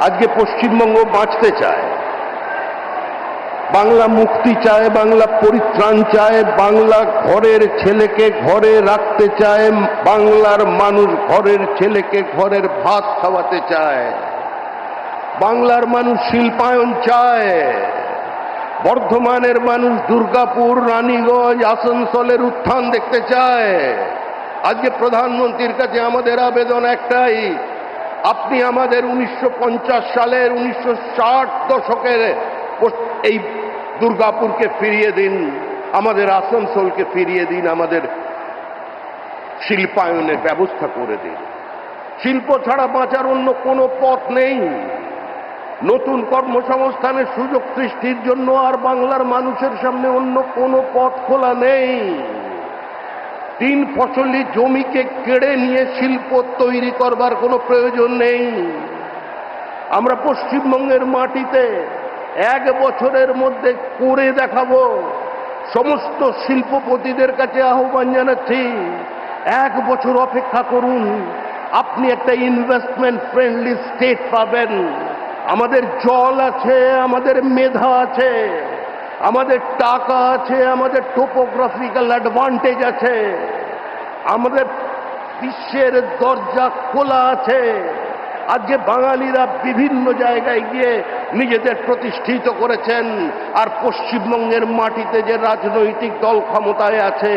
আজকে পশ্চিমবঙ্গ বাঁচতে চায়। বাংলা মুক্তি চায়, বাংলা পরিত্রাণ চায়, বাংলা ঘরের ছেলেকে ঘরে রাখতে চায়, বাংলার মানুষ ঘরের ছেলেকে ঘরের ভাত খাওয়াতে চায়। বাংলার মানুষ শিল্পায়ন চায়। বর্ধমানের মানুষ দুর্গাপুর, রানীগঞ্জ, আসানসোলের উত্থান দেখতে চায়। আজকে প্রধানমন্ত্রীর কাছে আমাদের আবেদন একটাই আপনি আমাদের উনিশশো পঞ্চাশ সালের উনিশশো ষাট দশকের এই দুর্গাপুরকে ফিরিয়ে দিন, আমাদের আসানসোলকে ফিরিয়ে দিন, আমাদের শিল্পায়নের ব্যবস্থা করে দিন। শিল্প ছাড়া বাঁচার অন্য কোনো পথ নেই। নতুন কর্মসংস্থানের সুযোগ সৃষ্টির জন্য আর বাংলার মানুষের সামনে অন্য কোনো পথ খোলা নেই। তিন ফসলি জমিকে কেড়ে নিয়ে শিল্প তৈরি করবার কোনো প্রয়োজন নেই। আমরা পশ্চিমবঙ্গের মাটিতে এক বছরের মধ্যে করে দেখাবো। সমস্ত শিল্পপতিদের কাছে আহ্বান জানাচ্ছি, এক বছর অপেক্ষা করুন। আপনি একটা ইনভেস্টমেন্ট ফ্রেন্ডলি স্টেট পাবেন। আমাদের জল আছে, আমাদের মেধা আছে। আমাদের টাকা আছে, আমাদের টোপোগ্রাফিক্যাল অ্যাডভান্টেজ আছে, আমাদের বিশ্বের দরজা খোলা আছে। আজকে বাঙালিরা বিভিন্ন জায়গায় গিয়ে নিজেদের প্রতিষ্ঠিত করেছেন, আর পশ্চিমবঙ্গের মাটিতে যে রাজনৈতিক দল ক্ষমতায় আছে,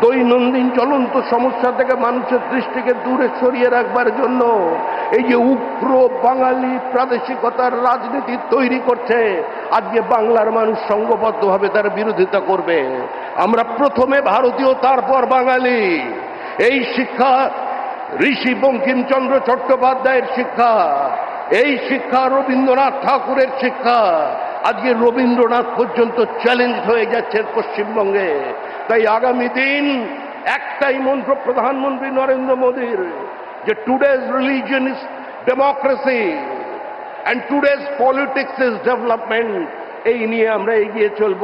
দৈনন্দিন চলন্ত সমস্যা থেকে মানুষের দৃষ্টিকে দূরে সরিয়ে রাখবার জন্য এই যে উগ্র বাঙালি প্রাদেশিকতার রাজনীতি তৈরি করছে, আজকে বাংলার মানুষ সংঘবদ্ধভাবে তার বিরোধিতা করবে। আমরা প্রথমে ভারতীয়, তারপর বাঙালি। এই শিক্ষা ঋষি বঙ্কিমচন্দ্র চট্টোপাধ্যায়ের শিক্ষা, এই শিক্ষা রবীন্দ্রনাথ ঠাকুরের শিক্ষা। আজকে রবীন্দ্রনাথ পর্যন্ত চ্যালেঞ্জ হয়ে যাচ্ছে পশ্চিমবঙ্গে। তাই আগামী দিন একটাই মন্ত্র প্রধানমন্ত্রী নরেন্দ্র মোদীর যে today's religion is democracy and today's politics is development এই নিয়ে আমরা এগিয়ে চলব।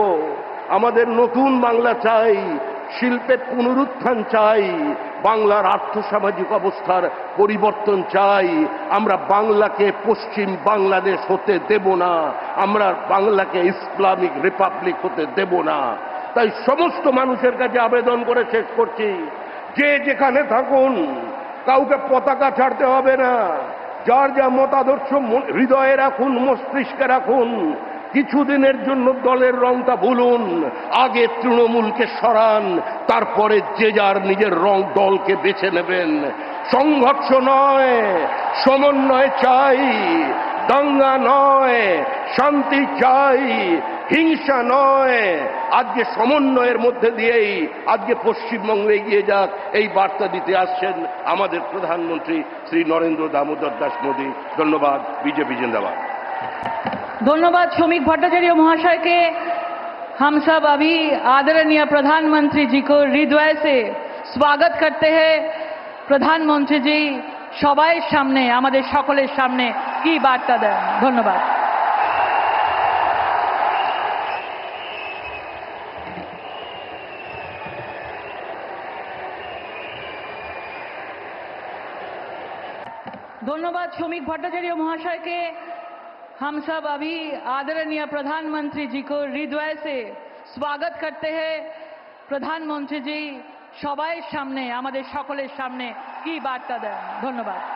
আমাদের নতুন বাংলা চাই, শিল্পের পুনরুত্থান চাই, বাংলার আর্থসামাজিক অবস্থার পরিবর্তন চাই। আমরা বাংলাকে পশ্চিম বাংলাদেশ হতে দেব না, আমরা বাংলাকে ইসলামিক রিপাবলিক হতে দেব না। তাই সমস্ত মানুষের কাছে আবেদন করে শেষ করছি। যে যেখানে থাকুন কাউকে পতাকা ছাড়তে হবে না। যার যা মতাদর্শ হৃদয়ে রাখুন, মস্তিষ্কে রাখুন। কিছুদিনের জন্য দলের রংটা ভুলুন। আগে তৃণমূলকে সরান, তারপরে যে যার নিজের রং দলকে বেছে নেবেন। সংঘর্ষ নয়, সমন্বয় চাই, দাঙ্গা নয়, শান্তি চাই হিংসা নয় আজকে সমন্বয়ের মধ্যে দিয়েই আজকে পশ্চিমবঙ্গে এগিয়ে যাক এই বার্তা দিতে আসছেন আমাদের প্রধানমন্ত্রী শ্রী নরেন্দ্র দামোদর দাস মোদী ধন্যবাদ বিজেপি জিন্দাবাদ धन्यवाद श्रमिक भट्टाचार्य महाशय के हम सब अभी आदरणीय प्रधानमंत्री जी को हृदय से स्वागत करते हैं প্রধানমন্ত্রী জি সবাই সামনে আমাদের সকলের সামনে কি বার্তা দেন ধন্যবাদ धन्यवाद श्रमिक भट्टाचार्य महाशय के हम सब अभी आदरणीय प्रधानमंत्री जी को हृदय से स्वागत करते हैं প্রধানমন্ত্রী জি সবাই সামনে আমাদের সকলের সামনে কি বার্তা দেন ধন্যবাদ